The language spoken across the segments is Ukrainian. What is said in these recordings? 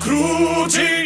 круті,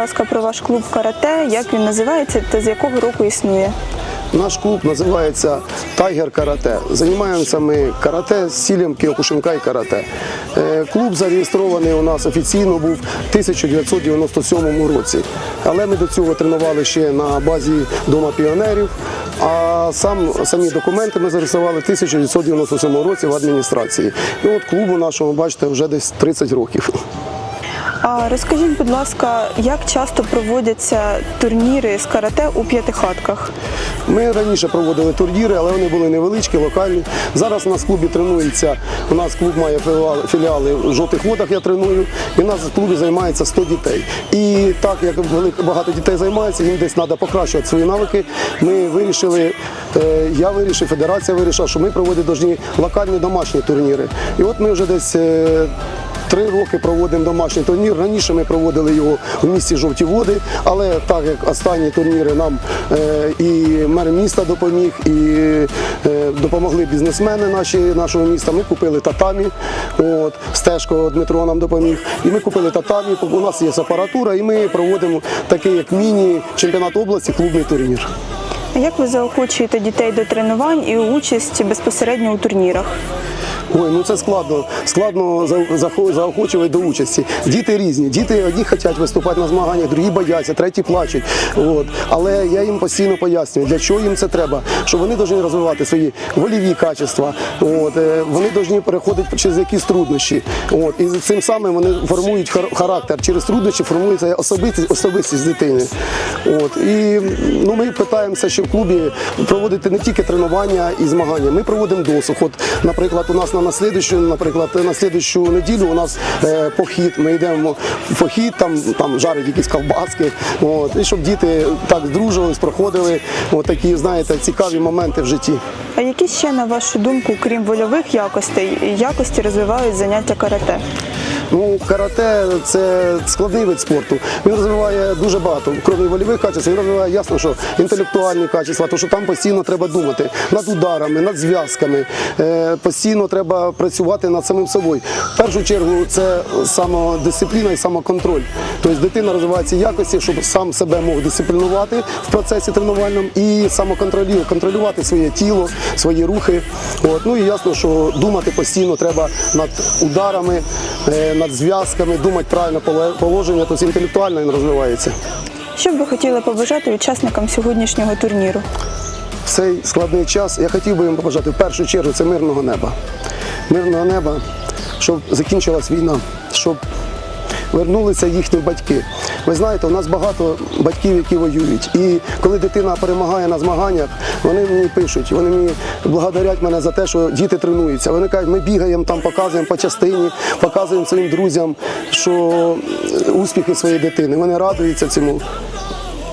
ласка, про ваш клуб карате, як він називається та з якого року існує? Наш клуб називається Тайгер Карате. Займаємося ми карате з цілем Кіокушинкай карате. Е, Клуб зареєстрований у нас офіційно був в 1997 році. Але ми до цього тренували ще на базі Дома піонерів. А сам, самі документи ми зареєстрували в 1997 році в адміністрації. І от клубу нашому, бачите, вже десь 30 років. А розкажіть, будь ласка, як часто проводяться турніри з карате у п'ятихатках? Ми раніше проводили турніри, але вони були невеличкі, локальні. Зараз у нас в клубі тренується. У нас клуб має філіали- в жовтих водах. Я треную, і у нас в клубі займається 100 дітей. І так як багато дітей займається, їм десь треба покращувати свої навики. Ми вирішили, е, я вирішив, федерація вирішила, що ми проводити повинні локальні домашні турніри. І от ми вже десь. Три роки проводимо домашній турнір. Раніше ми проводили його в місті Жовті Води, але так як останні турніри нам е, і мер міста допоміг, і е, допомогли бізнесмени наші, нашого міста. Ми купили татамі. От, Стежко Дмитро нам допоміг. І ми купили татамі. У нас є апаратура, і ми проводимо такий як міні-чемпіонат області, клубний турнір. Як ви заохочуєте дітей до тренувань і участі безпосередньо у турнірах? Ой, ну це складно. Складно заохочувати до участі. Діти різні. Діти одні хочуть виступати на змаганнях, другі бояться, треті плачуть. От. Але я їм постійно пояснюю, для чого їм це треба. Що вони повинні розвивати свої воліві качества. От. е, Вони повинні переходити через якісь труднощі. От. І цим самим вони формують характер. Через труднощі формується особистість, особистість дитини. От. І ну, ми питаємося, що в клубі проводити не тільки тренування і змагання. Ми проводимо досуг. От, наприклад, у нас на наслідущу, наприклад, на слідущу неділю у нас е, похід. Ми йдемо в похід, там, там жарять якісь ковбаски. От, і щоб діти так здружились, проходили от такі, знаєте, цікаві моменти в житті. А які ще, на вашу думку, крім вольових якостей, якості розвивають заняття карате? Ну, карате це складний вид спорту. Він розвиває дуже багато. Крім вольових качеств, він розвиває ясно, що інтелектуальні качества, тому що там постійно треба думати над ударами, над зв'язками. Е, постійно треба працювати над самим собою. В першу чергу це самодисципліна і самоконтроль. Тобто дитина розвиває ці якості, щоб сам себе мог дисциплінувати в процесі тренувальному і самоконтролювати, контролювати своє тіло, свої рухи. От. Ну і ясно, що думати постійно треба над ударами, е, над зв'язками, думати правильне поле- положення, тобто інтелектуально він розвивається. Що б ви хотіли побажати учасникам сьогоднішнього турніру? В цей складний час я хотів би їм побажати в першу чергу це мирного неба. Мирного неба, щоб закінчилась війна, щоб вернулися їхні батьки. Ви знаєте, у нас багато батьків, які воюють. І коли дитина перемагає на змаганнях, вони мені пишуть, вони мені благодарять мене за те, що діти тренуються. Вони кажуть, ми бігаємо там, показуємо по частині, показуємо своїм друзям, що успіхи своєї дитини. Вони радуються цьому.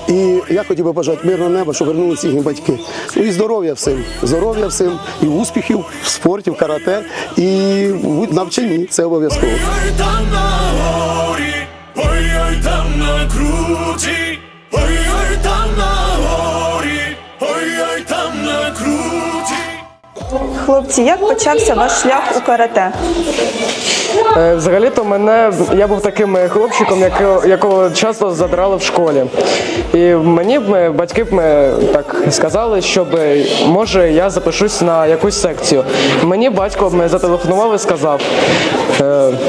І я хотів би бажати мирного неба, щоб вернулися їхні батьки. Ну і здоров'я всім. Здоров'я всім, і успіхів в спорті, в карате, і в навчанні. Це обов'язково. Круті, ой-ой там на горі, ой-ой там на круті. Хлопці, як почався ваш шлях у карате? Е, Взагалі-то мене я був таким е, хлопчиком, якого, часто задрали в школі. І мені б, е, батьки б так сказали, щоб е, може я запишусь на якусь секцію. Мені батько б зателефонував і сказав: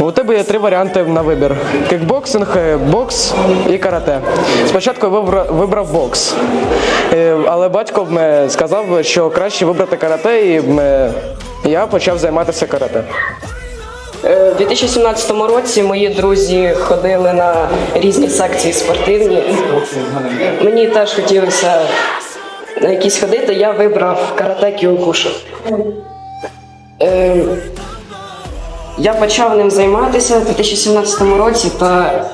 у тебе є три варіанти на вибір: кікбоксинг, бокс і карате. Спочатку я вибрав, бокс, але батько б сказав, що краще вибрати карате, і я почав займатися карате. Е, У 2017 році мої друзі ходили на різні секції спортивні. Мені теж хотілося на якісь ходити. Я вибрав карате кіокушин. Е, Я почав ним займатися у 2017 році та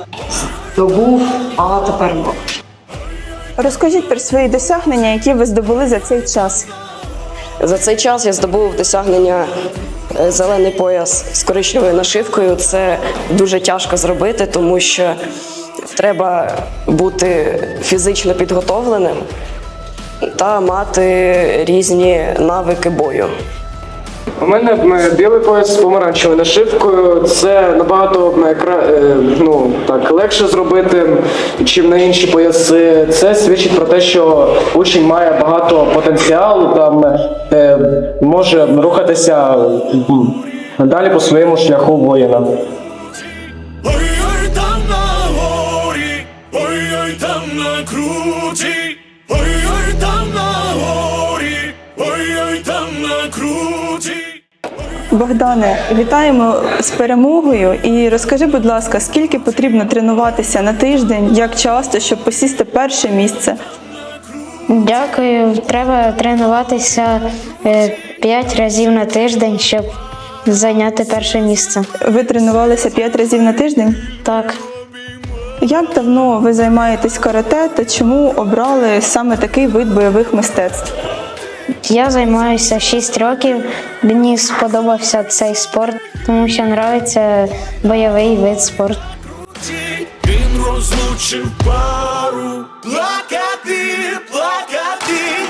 здобув, а тепер мов. Розкажіть про свої досягнення, які ви здобули за цей час. За цей час я здобув досягнення зелений пояс з коричневою нашивкою. Це дуже тяжко зробити, тому що треба бути фізично підготовленим та мати різні навики бою. У мене білий пояс з помаранчевою нашивкою. Це набагато е, ну, так, легше зробити, чим на інші пояси. Це свідчить про те, що учень має багато потенціалу, там е, може рухатися далі по своєму шляху воїна. Ой-ой там на горі, ой-ой там на круті, Богдане, вітаємо з перемогою і розкажи, будь ласка, скільки потрібно тренуватися на тиждень, як часто, щоб посісти перше місце? Дякую. Треба тренуватися 5 разів на тиждень, щоб зайняти перше місце. Ви тренувалися 5 разів на тиждень? Так. Як давно ви займаєтесь карате та чому обрали саме такий вид бойових мистецтв? Я займаюся 6 років. Мені сподобався цей спорт, тому що подобається бойовий вид спорту. Він розлучив пару плакати, плакати.